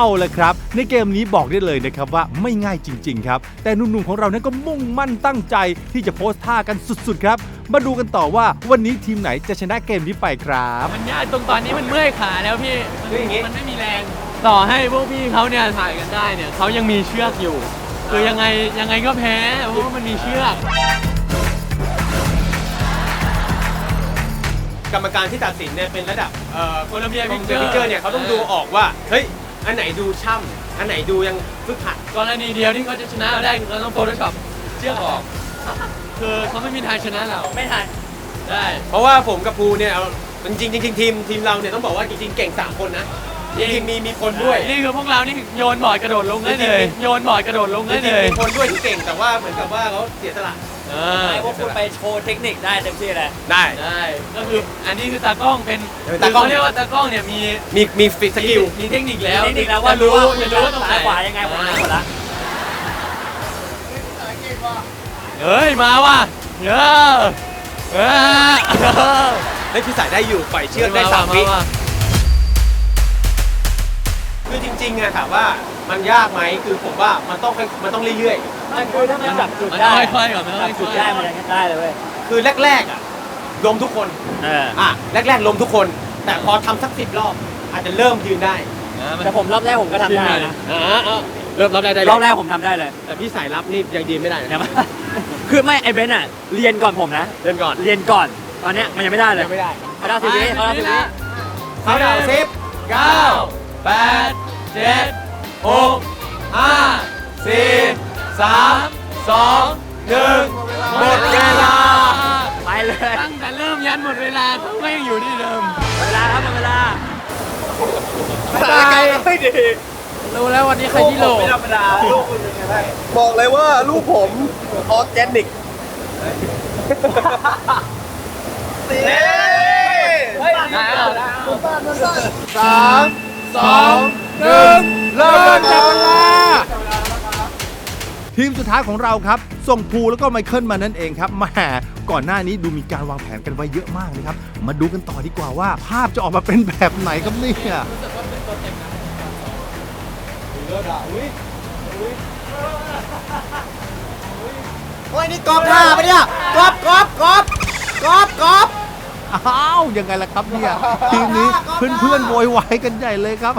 เอาละครับ ในเกมนี้บอกได้เลยนะครับว่าไม่ง่ายจริง ๆ ครับ แต่หนุ่มๆของเรานั้นก็มุ่งมั่นตั้งใจที่จะโพสท่ากันสุดๆ ครับ มาดูกันต่อว่าวันนี้ทีมไหนจะชนะเกมนี้ไปครับ มันยากตรงตอนนี้มันเมื่อยขาแล้วพี่คืออย่างงี้ มันไม่มีแรง ต่อให้พวกพี่เขาเนี่ยถ่ายกันได้เนี่ยเขายังมีเชือกอยู่ คือยังไงยังไงก็แพ้เพราะว่ามันมีเชือก กรรมการที่ตัดสินเนี่ยเป็นระดับเอ่อโคลัมเบียพิพิกกเจเจออร์ร์พิกเจอร์เนี่ยเขาต้องดูออกว่า เฮ้ย อันไหนดูช่ำอันไหนดูยังฝึกหัดกรณีเดียวที่เขาจะชนะเราได้คือเราต้องโฟโต้ช็อปเชือกออก คือเขาไม่มีทางชนะเราไม่ทันได้เพราะว่าผมกับภูเนี่ยเอาจริงๆจริงๆทีมทีมเราเนี่ยต้องบอกว่าจริงๆเก่งสามคนนะจริงๆมีมีคนด้วยนี่คือพวกเรานี่โยนบอร์ดกระโดดลงได้เลย โยนบอร์ดกระโดดลงจได้ริงเลๆย มีคนด้วยที่เก่งแต่ว่าเหมือนกับว่าเขาเสียสละ เออให้พวกคุณไปโชว์เทคนิคได้เต็มที่เลยได้ ได้ ก็คืออันนี้คือตากล้องเป็นเป็นตากล้องคือเขาเรียกว่าตากล้องเนี่ยมีมีมีฟิสกิล มีเทคนิคแล้วเทคนิคแล้วว่ารู้รู้ว่าจะรู้ว่าตรงไหนซ้ายขวายังไงผมรู้หมดละเฮ้ยมาว่ะเยอะเออเฮ้ยพี่สายได้อยู่ปล่อยเชือกได้สามวิว่ะคือจริงๆอะถามว่ามันยากไหมคือผมว่ามันต้องค่อยมันต้องเรื่อย มันคือถ้ามันจับจุดมันได้ค่อยๆก่อนมันจัค่บอยๆจุดได้มันยังได้เลยเว้ยคือแรกๆอะลมทุกคนเอออะแรกๆลมทุกคน แต่พอทำสักสิบรอบ อาจจะเริ่มยืนได้แต่ผมรอบแรกผมก็ทำได้นะอ่าเริ่มรับได้ได้รอบแรกผมทำได้เลยแต่พี่สายรับนี่ยังยืนไม่ได้เลยวนะมคือไม่ไอ้เบนซ์อะเรียนก่อนผมนะ เดินก่อนเรียนก่อนตอนเนี้ยมันยังไม่ได้เลยยังไม่ได้เขาได้สิบวิเขาได้สิบวิเขาดาวสิบเก้าแปดเจ็ดหกห้าสี่ สามสองหนึ่งหมดเวลา ไปเลย ตั้งแต่เริ่มยันหมดเวลาเขาก็ยังอยู่ที่เดิมหมดเวลาครับหมดเวลาตายไม่ดีรู้แล้ววันนี้ใครที่โหลไม่ธรรมดาลูกคุณเป็นไงบ้างบอกเลยว่าลูกผมออร์แกนิกสามสองหนึ่งเริ่มจับเวลา ทีมสุดท้ายของเราครับ ส่งภูแล้วก็ไมเคิลมานั่นเองครับแหมก่อนหน้านี้ดูมีการวางแผนกันไว้เยอะมากนะครับ มาดูกันต่อดีกว่าว่า ภาพจะออกมาเป็นแบบไหนครับเนี่ยโอ้ยนี่กอบท่าปะเนี่ยกอบกอบกอบกอบกอบ อ้าว ยังไงล่ะครับเนี่ยทีมนี้เพื่อนๆโวยวายกันใหญ่เลยครับ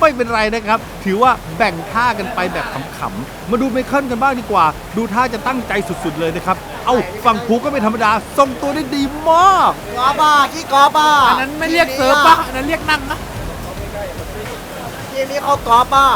ไม่เป็นไรนะครับ ถือว่าแบ่งท่ากันไปแบบขำๆมาดูไมเคิลกันบ้างดีกว่า ดูท่าจะตั้งใจสุดๆเลยนะครับ เอาฝั่งภูก็ไม่ธรรมดาทรงตัวได้ดีมากกอบอะขี้กอบอะอันนั้นไม่เรียกเซิร์ฟปะอันนั้นเรียกนั่งนะทีมนี้เขากอบอะ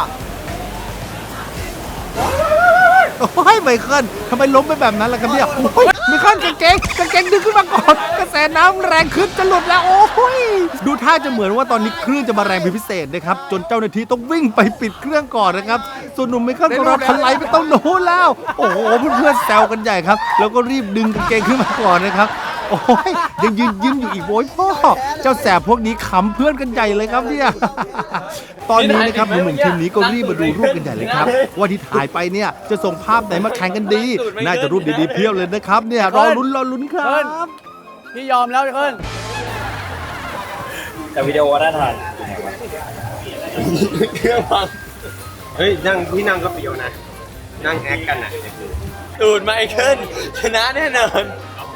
โอ้ย ไมเคิลทำไมล้มไปแบบนั้นล่ะครับเนี่ยโอ้ยไมเคิลกางเกงกางเกงดึงขึ้นมาก่อนกระแสน้ำแรงขึ้นจะหลุดแล้วโอ้ยดูท่าจะเหมือนว่าตอนนี้คลื่นจะมาแรงเป็นพิเศษนะครับจนเจ้าหน้าที่ต้องวิ่งไปปิดเครื่องก่อนนะครับส่วนหนุ่มไมเคิลของเราทลายไปต้องโน้นแล้ว โอ้โหเพื่อนๆแซวกันใหญ่ครับ แล้วก็รีบดึงกางเกงขึ้นมาก่อนนะครับ โอ้ยยังยืนยืนอยู่อีกโว้ยพ่อ เจ้าแสบพวกนี้ขำเพื่อนกันใหญ่เลยครับเนี่ย ตอนนี้นะครับหนุ่มๆทีมนี้ก็รีบมาดูรูปกันใหญ่เลยครับ ว่าที่ถ่ายไปเนี่ยจะส่งภาพไหนมาแข่งกันดี น่าจะรูปดีๆเพียบเลยนะครับ เนี่ยรอลุ้นรอลุ้นครับ พี่ยอมแล้วเพื่อนแต่วิดีโอได้ทันเฮ้ยนั่งที่นั่งก็เปรียวนะ นั่งแอคกันอะตูดไมเคิลชนะแน่นอน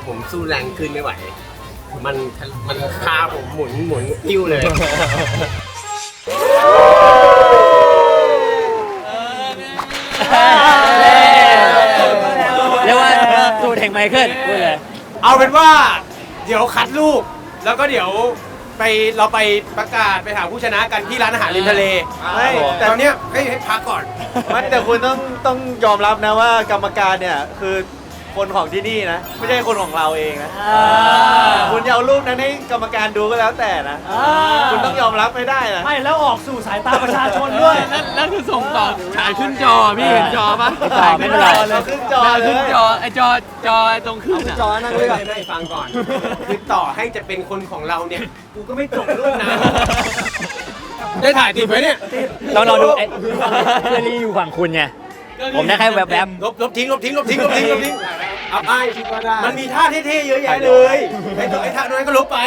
ผมสู้แรงขึ้นไม่ไหว มันมันพาผมหมุนหมุนติ้วเลย เรียกว่าสูตรแห่งไมเคิลพูดเลย เอาเป็นว่าเดี๋ยวคัดรูปแล้วก็เดี๋ยวไปเราไปประกาศไปหาผู้ชนะกันที่ร้านอาหารริมทะเลไม่แต่ตอนเนี้ยให้ให้พักก่อน ไม่แต่คุณต้องต้องยอมรับนะว่ากรรมการเนี่ยคือ คนของที่นี่นะ ไม่ใช่คนของเราเองนะคุณจะเอารูปนั้นให้กรรมการดูก็แล้วแต่นะคุณต้องยอมรับไม่ได้นะไม่แล้วออกสู่สายตาประชาชนด้วยนั่นนั่นคือส่งต่อฉายขึ้นจอพี่เห็นจอปะไม่ต่อไม่เป็นไรเราขึ้นจอฉายเลขึ้นยจอไอจอจอไอตรงขึ้นจออะนั่งไม่เลือกไม่ฟังก่อนคือต่อให้จะเป็นคนของเราเนี่ยกูก็ไม่จบรูปนะได้ถ่ายติดไว้เนี่ยลองลองดูไอ้เพื่อนที่อยู่ฝั่งคุณไง ผมได้แค่แวบลบลบทิ้งลบทิ้งลบทิ้งลบทิ้งลบทิ้งอับอายมันมีท่าเท่ๆเยอะแยะเลยไอ้ตัวไอ้ท่านั้นก็ลบไป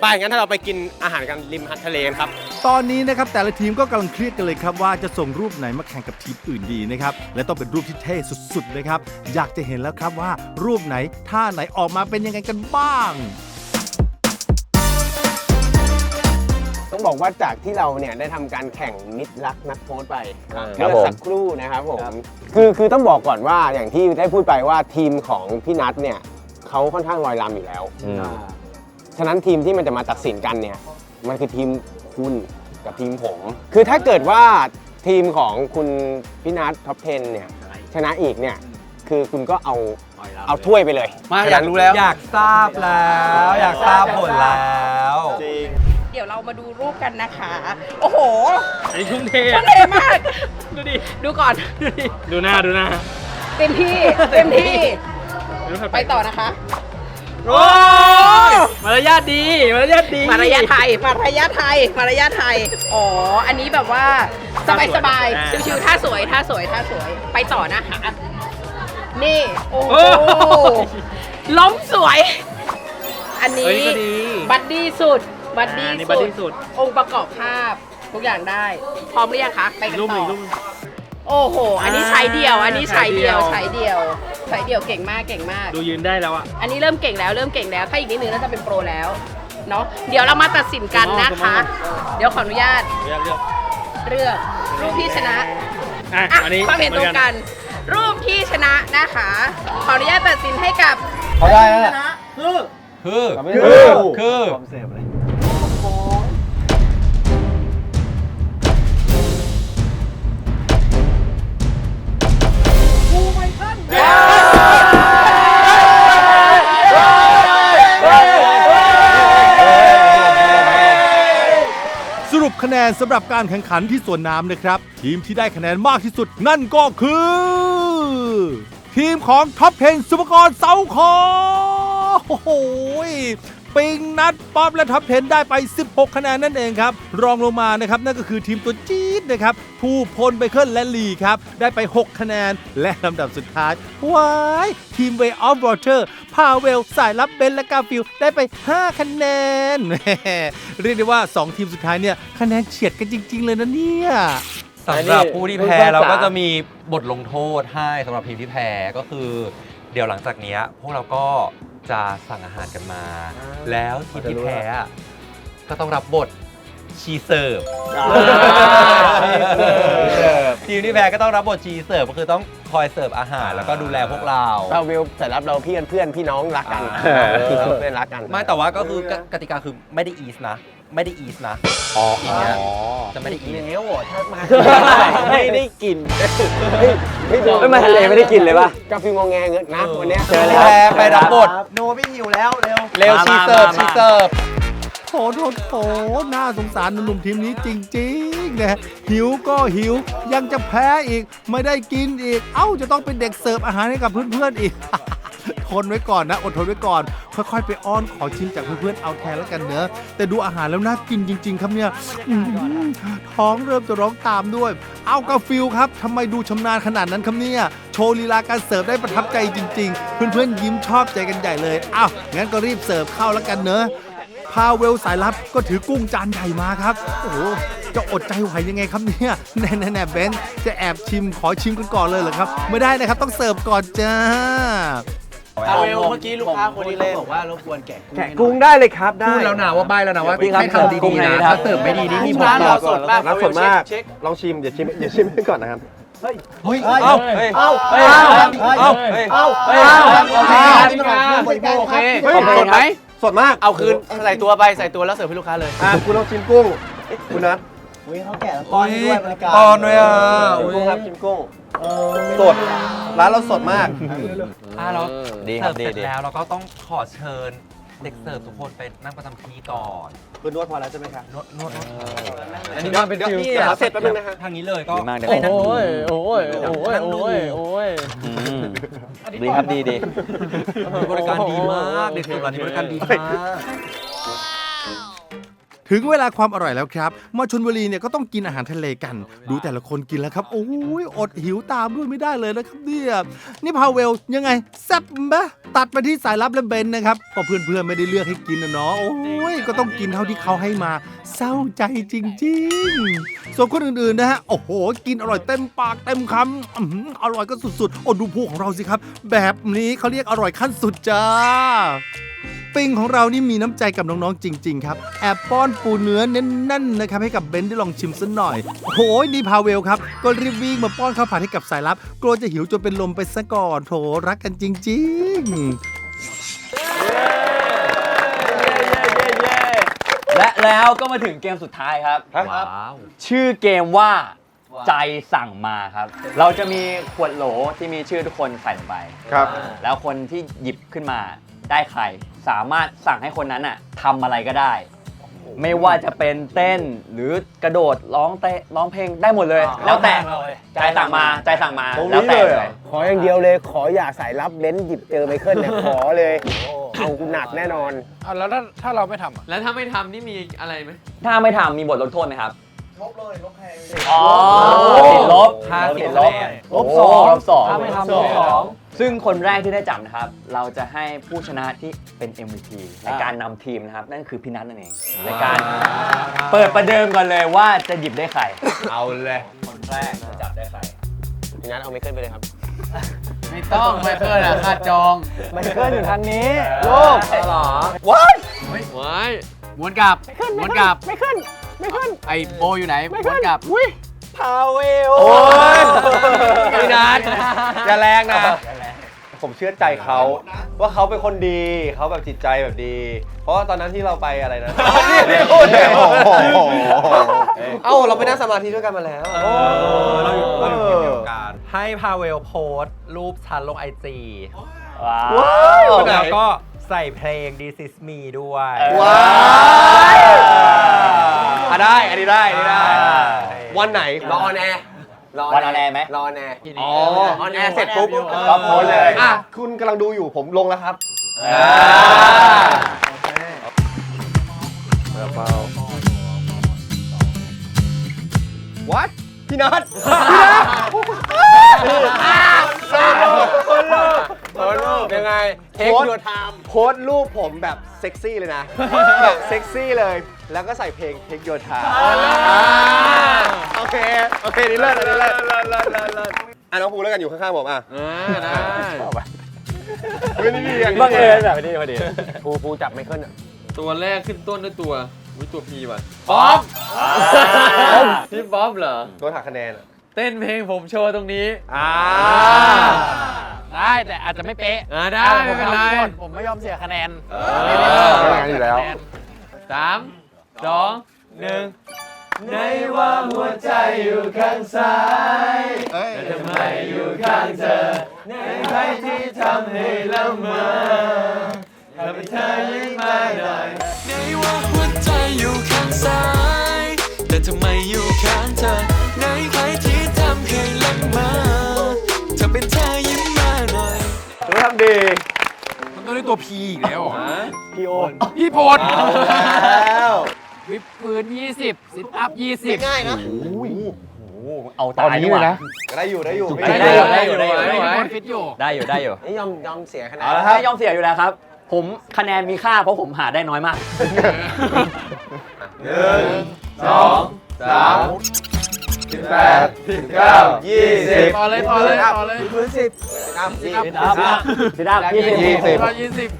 ไปงั้นถ้าเราไปกินอาหารกันริมทะเลกันครับ ตอนนี้นะครับแต่ละทีมก็กำลังเครียดกันเลยครับว่าจะส่งรูปไหนมาแข่งกับทีมอื่นดีนะครับและต้องเป็นรูปที่เท่สุดๆเลยครับอยากจะเห็นแล้วครับว่ารูปไหนท่าไหนออกมาเป็นยังไงกันบ้าง ต้องบอกว่าจากที่เราเนี่ยได้ทำการแข่งมิตรรักนักโพสต์ไปครับเมื่อผมสักครู่นะครับผมคือคือต้องบอกก่อนว่าอย่างที่ได้พูดไปว่าทีมของพี่นัทเนี่ยเขาค่อนข้างลอยลำอยู่แล้ว อืม ฉะนั้นทีมที่มันจะมาตัดสินกันเนี่ย มันคือทีมคุณกับทีมผม คือถ้าเกิดว่าทีมของคุณพี่นัทท็อป 10 เนี่ย ชนะอีกเนี่ย คือคุณก็เอาเอาถ้วยไปเลยมาอยากรู้แล้ว อยากทราบแล้ว อยากทราบผลแล้ว เดี๋ยวเรามาดูรูปกันนะคะ โอ้โหอันนี้ทุ่มเททุ่มเทมาก ดูดิ ดูก่อนดูดิดูหน้าดูหน้าเต็มที่ เต็มที่ไปต่อนะคะ โอ้ยมารยาทดีมารยาทดีมารยาทไทย มารยาทไทย มารยาทไทย อ๋อ อันนี้แบบว่าสบายสบายๆชิวๆท่าสวยท่าสวยท่าสวย ไปต่อนะคะ นี่ โอ้โหโอ้โหล้มสวย อันนี้เฮ้ยก็ดีบัดดี้สุด บัดดี้อ่านี่บัดดี้สุด องค์ประกอบภาพทุกอย่างได้ พร้อมหรือยังคะ ไปกันรูปหต่นึ่องรูปโอ้โห อันนี้ใช้เดียว อันนี้ใช้เดียว ใช้ใช้เดีเดียยววใช้เดียวเก่งมากเก่งมาก ดูยืนได้แล้วอะ อันนี้เริ่มเก่งแล้วเริ่มเก่งแล้ว ถ้าอีกนิดนึงน่าจะเป็นโปรแล้ว เนาะ เดี๋ยวเรามาตัดสินกันนะคะ เดี๋ยวขออนุญาตเลือกเลือกเลือกรูปที่ชนะ อะ อะอันนี้ความเห็นตรงกัน รูปที่ชนะนะคะ ขออนุญาตตัดสินให้กับ เขาได้แล้วคือ คือ คือส นนสำหรับการแข่งขันที่สวนน้ำนะครับ ทีมที่ได้คะแนนมากที่สุดนั่นก็คือ ทีมของท็อป 10 สุปกรเสาคอโอ้โห ปิงนัดป๊อปและท็อป10ได้ไป 16 คะแนนนั่นเองครับ รองลงมานะครับนั่นก็คือทีมตัวจี๊ดนะครับผู้พลไบเคิลและลีครับ ได้ไป 6 คะแนน และลำดับสุดท้ายว้ายทีม Way of Water พาเวลสายลับเบนและกาฟิลได้ไป 5 คะแนน เรียกได้ว่า 2 ทีมสุดท้ายเนี่ยคะแนนเฉียดกันจริง ๆ เลยนะเนี่ยสำหรับผู้ที่แพ้เราก็จะมีบทลงโทษให้สำหรับทีมที่แพ้ก็คือ เดี๋ยวหลังจากนี้พวกเราก็ จะสั่งอาหารกันมา แล้วทีมที่แพ้อะก็ต้องรับบทชีเสิร์ฟ ทีมที่แพ้ก็ต้องรับบทชีเสิร์ฟก็คือต้องคอยเสิร์ฟอาหารแล้วก็ดูแลพวกเรา เราวิวสายรับเราพี่กันเพื่อนพี่น้องรักกันอ่าเออเพื่อนรักกัน ไม่แต่ว่าก็คือกกติกาคือไม่ได้อีสนะ ไม่ได้อีสนะอ๋อเนี่ยจะไม่ได้อีสแล้วอะถ้ามาไม่ได้กินไม่โดนไม่มาทะเลไม่ได้กินเลยป่ะกาฟิวงอแงเงินนะวันเนี้ยเจอแล้วแพ้ไปรับบทโนพี่หิวแล้วเร็วเร็วมาชีเสิร์ฟมามาชีเสิร์ฟโถโถโถน่าสงสารหนุ่มๆทีมนี้จริงๆนะหิวก็หิวยังจะแพ้อีก ไม่ได้กินอีก เอ้าจะต้องเป็นเด็กเสิร์ฟอาหารให้กับเพื่อนๆอีก ทนไว้ก่อนนะ อดทนไว้ก่อน ค่อยๆ ไปอ้อนขอชิมจากเพื่อนๆ เอาแทนแล้วกันเนอะแต่ดูอาหารแล้วน่ากินจริง ๆ ครับเนี่ยอื้อหือท้องเริ่มจะร้องตามด้วย เอากาฟิลครับทำไมดูชำนาญขนาดนั้นครับเนี่ยโชว์ลีลาการเสิร์ฟได้ประทับใจจริง ๆ เพื่อนๆ ยิ้มชอบใจกันใหญ่เลยอ้าวงั้นก็รีบเสิร์ฟเข้าแล้วกันเนอะ พาเวลสายลับก็ถือกุ้งจานใหญ่มาครับ โอ้โห จะอดใจไหวยังไงครับเนี่ย แน่แน่แน่เบนซ์จะแอบชิมขอชิมกันก่อนเลยเหรอครับ ไม่ได้นะครับต้องเสิร์ฟก่อนจ้า เอาเวลเมื่อกี้ลูกค้าคนที่เล่นบอกว่ารบกวนแกะแกะกุ้งได้เลยครับได้ พูดแล้วนะว่าใบแล้วนะว่าพี่ครับให้ทำเสิร์ฟกุ้งดีๆให้นะครับ ถ้าเสิร์ฟไม่ดีนี่มีบทร้านบเราอกสดมากร้านสดมากเช็ค ลองชิมเดี๋ยวชิมเดี๋ยวชิมให้ก่อนนะครับ เฮ้ยเอ้าเฮ้ย เอ้าเฮ้ยเอ้าเฮ้ยเอ้าเฮ้ยโอเคโอเคเฮ้ย สดไหมสดมากเอาคืนใส่ตัวไปใส่ตัวแล้วเสิร์ฟให้ลูกค้าเลย อะคุณลองชิมกุ้ง คุณนัท ป้อนด้วยบริการป้อนด้วยอะชิมกุ้งครับชิมกุ้งสดร้านเราสดมาก อะเราดีคเสิรัร์บฟดีเสร็จดี แล้วเราก็ต้องขอเชิญเด็กเสิร์ฟทุกคนไปนั่งประจำที่ก่อนคุณนวดพอแล้วใช่ไหมครับนวดนวดนวดอันนี้มันเป็นฟิลเดี๋ยวเสร็จแป๊บนึงนะฮะทางนี้เลยก็ดีมากเดี๋ยว ไปนั่งดู โอ้ยโอ้ยโอ้ยนั่งดูอืมดีครับดีดี บริการดีมาก เด็กเสิร์ฟร้านนี้บริการดีมาก ถึงเวลาความอร่อยแล้วครับ มาชนบุรีเนี่ยก็ต้องกินอาหารทะเลกัน ดูแต่ละคนกินแล้วครับ โอ้ยอดหิวตามด้วยไม่ได้เลยนะครับเนี่ยนี่พาเวลยังไงแซ่บไหมตัดไปที่สายลับและเบนนะครับก็เพื่อนๆไม่ได้เลือกให้กินนะเนาะโอ้ยก็ต้องกินเท่าที่เขาให้มา เศร้าใจจริงๆ ส่วนคนอื่นๆนะฮะโอ้โห กินอร่อยเต็มปากเต็มคำอื้อหืออร่อยก็สุดๆโอ้ดูพูของเราสิครับ แบบนี้เขาเรียกอร่อยขั้นสุดจ้า ปิงของเรานี่มีน้ำใจกับน้องๆจริง ๆ ครับ แอบป้อนปูเนื้อเน้นๆนะครับให้กับเบนได้ลองชิมสักหน่อยโอ้ยนี่พาเวลครับ ก็รีบวิ่งมาป้อนข้าวผัดให้กับสายลับ กลัวจะหิวจนเป็นลมไปซะก่อนโถรักกันจริงๆและแล้วก็มาถึงเกมสุดท้ายครับ ว้าว ชื่อเกมว่าใจสั่งมาครับ เราจะมีขวดโหลที่มีชื่อทุกคนใส่ลงไป ครับ แล้วคนที่หยิบขึ้นมาได้ใคร สามารถสั่งให้คนนั้นอะทำอะไรก็ได้ ไม่ว่าจะเป็นเต้นหรือกระโดดร้องเตะร้องเพลงได้หมดเลย แล้วแต่ใจสั่งมาใจสั่งมาตรงนี้แล้วแต่เลยเหรอ ขออย่างเดียวเลยขออย่าสายลับเบ้นหยิบเจอไมเคิลเนี่ยขอเลยเอาหนักแน่นอนแล้วถ้าไม่ทำนี่มีอะไรไหมถ้าไม่ทำมีบทลงโทษไหมครับ ลบเลยลบใครอ๋อติดลบห้าสิบติดลบคะแนนลบสองลบสองถ้าไม่ทำลบสองซึ่งคนแรกที่ได้จับนะครับ เราจะให้ผู้ชนะที่เป็น MVP ในการนำทีมนะครับ นั่นคือพี่นัทนั่นเอง ในการเปิดประเดิมก่อนเลยว่าจะหยิบได้ใคร เอาเลย คนแรกจะจับได้ใคร พี่นัทเอาไมเคิลไปเลยครับ ไม่ต้องไมเคิลอะค่าจองไมเคิลอยู่ทางนี้ลูกหรอว้ายว้ายม้วนกลับม้วนกลับไม่ขึ้น ไม่ขึ้น ไอโบอยู่ไหนม้วนกลับพาเวลโอ้ยพี่นัทอย่าแรงนะ ผมเชื่อใจเขา ว่าเขาเป็นคนดีเขาแบบจิตใจแบบดี เพราะว่าตอนนั้นที่เราไปอะไรนะนี่พูดเลยโอ้โหเอ้าเราไปนั่งสมาธิด้วยกันมาแล้วเราอยู่เราอยู่ทีมเดียวกันให้พาเวลโพสต์รูปฉันลงไอจีว้าวแล้วก็ใส่เพลง This is me ด้วย ว้ายอะ ได้อันนี้ได้อันนี้ได้ วันไหน รอออนแอร์วันอะไรไหม รอออนแอร์อ๋อ ออนแอร์เสร็จปุ๊บก็โพสต์เลย อะ คุณกำลังดูอยู่ผมลงแล้วครับ วัดพี่นัทคนรูปคนรูปยังไงเทคโยไทม์โพสต์รูปผมแบบ เซ็กซี่เลยนะ แบบเซ็กซี่เลย แล้วก็ใส่เพลงเทคโยไทม์โอเค โอเคนี่เลิศอันนี่เลิศเลิศเลิศเลิศเลิศอะน้องภูแล้วกันอยู่ข้างๆผมอะได้ไม่ได้ดีอย่างบังเอิญแบบนี้พอดีภูภูจับไมเคิลอะตัวแรกขึ้นต้นด้วยตัววิตัวพีว่ะป๊อปพี่ป๊อปเหรอโดนหักคะแนนอะเต้นเพลงผมโชว์ตรงนี้ อ่า ได้แต่อาจจะไม่เป๊ะอ่าได้ไม่เป็นไร ผมไม่ยอมเสียคะแนนไม่งั้นอยู่แล้ว สามสองหนึ่งในว่าหัวใจอยู่ข้างซ้ายแต่ทำไมอยู่ข้างเธอในใครที่ทำให้ละเมอถ้าเป็นเธอยิ่งมาหน่อย ในว่าหัวใจอยู่ข้างซ้าย แต่ทำไมอยู่ข้างเธอ ดี มันต้องได้ตัว P อีกแล้วเหรอพี่โอนพี่พลแล้ววิปพื้น 20ซิทอัพ 20 ง่ายนะ เอาตายดีกว่าได้อยู่ได้อยู่ได้อยู่ได้อยู่ได้อยู่ไม่ได้อยู่มีคนฟิตอยู่ ได้อยู่ได้อยู่นี่ยอมยอมเสียคะแนนเอาละครับ ไม่ยอมเสียอยู่แล้วครับ ผมคะแนนมีค่าเพราะผมหาได้น้อยมาก หนึ่งสองสาม สิบแปดสิบเก้ายี่สิบต่อเลยต่อเลยต่อเลยพื้นสิบสิบซิทอัพสิดับสิดับยี่สิบยี่สิบร้อยยี่สิบ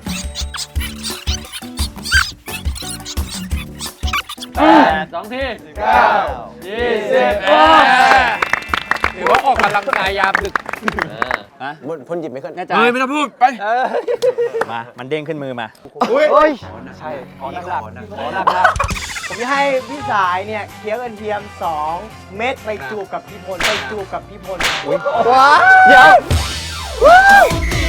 สองทีเก้ายี่สิบถือว่าออกกำลังกายยามดึกพ่นหยิบไมเคิลแน่ใจเฮ้ยไม่ต้องพูดไปมา มันเด้งขึ้นมือมา อุ้ย ผมจะให้พี่สายเนี่ยเคี้ยวกระเทียม 2 เม็ดไปจูบกับพี่พลไปจูบกับพี่พลว้าเดี๋ยวว